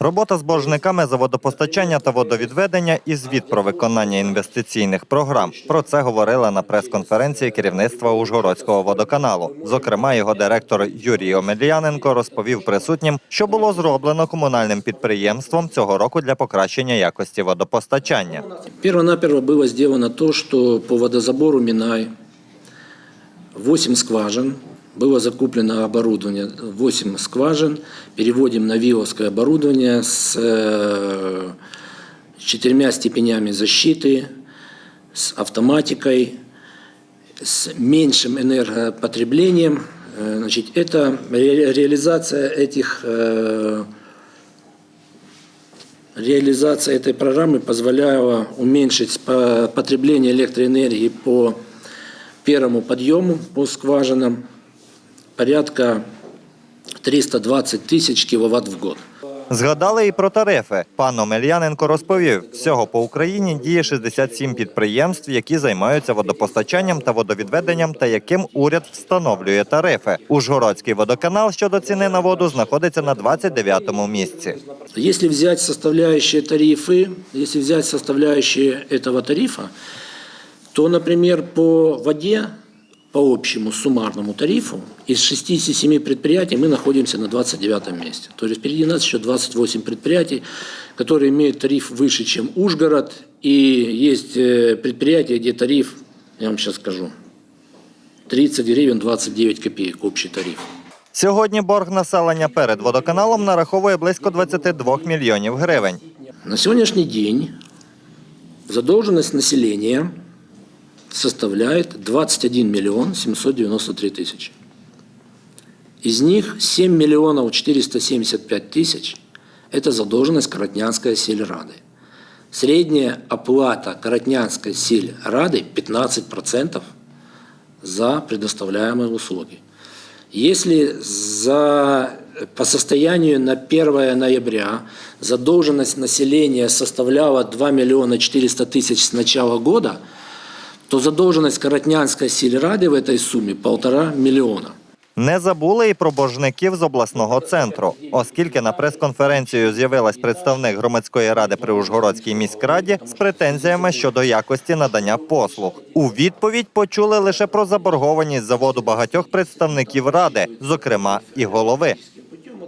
Робота з боржниками за водопостачання та водовідведення і звіт про виконання інвестиційних програм. Про це говорила на прес-конференції керівництва Ужгородського водоканалу. Зокрема, його директор Юрій Омельяненко розповів присутнім, що було зроблено комунальним підприємством цього року для покращення якості водопостачання. Первонаперво было сделано то, что по водозабору Минай 8 скважин, было закуплено оборудование, 8 скважин, переводим на ВИОское оборудование с э, четырьмя степенями защиты, с автоматикой, с меньшим энергопотреблением. Э, Значит, это ре- реализация этих э, Реализация этой программы позволяла уменьшить по- потребление электроэнергии по первому подъему по скважинам порядка 320 тысяч киловатт в год. Згадали і про тарифи. Пан Омельяненко розповів, всього по Україні діє 67 підприємств, які займаються водопостачанням та водовідведенням, та яким уряд встановлює тарифи. Ужгородський водоканал щодо ціни на воду знаходиться на 29-му місці. Если взять составляющие тарифы, если взять составляющие этого тарифа, то, например, по воде, по общему суммарному тарифу, из 67 предприятий мы находимся на 29 месте. То есть впереди нас еще 28 предприятий, которые имеют тариф выше, чем Ужгород, и есть э, предприятия, где тариф, я вам сейчас скажу, 30 гривен 29 копеек общий тариф. Сьогодні борг населення перед водоканалом нараховує близько 22 мільйонів гривень. На сегодняшний день задолженность населения составляет 21 миллион 793 тысячи. Из них 7 миллионов 475 тысяч – это задолженность Коротнянской сельрады. Средняя оплата Коротнянской сельрады 15% за предоставляемые услуги. Если за, по состоянию на 1 ноября задолженность населения составляла 2 миллиона 400 тысяч с начала года, то задолженность Коротнянской сельрады в этой сумме полтора миллиона. Не забули і про боржників з обласного центру, оскільки на прес-конференцію з'явилась представник громадської ради при Ужгородській міськраді з претензіями щодо якості надання послуг. У відповідь почули лише про заборгованість заводу багатьох представників ради, зокрема і голови.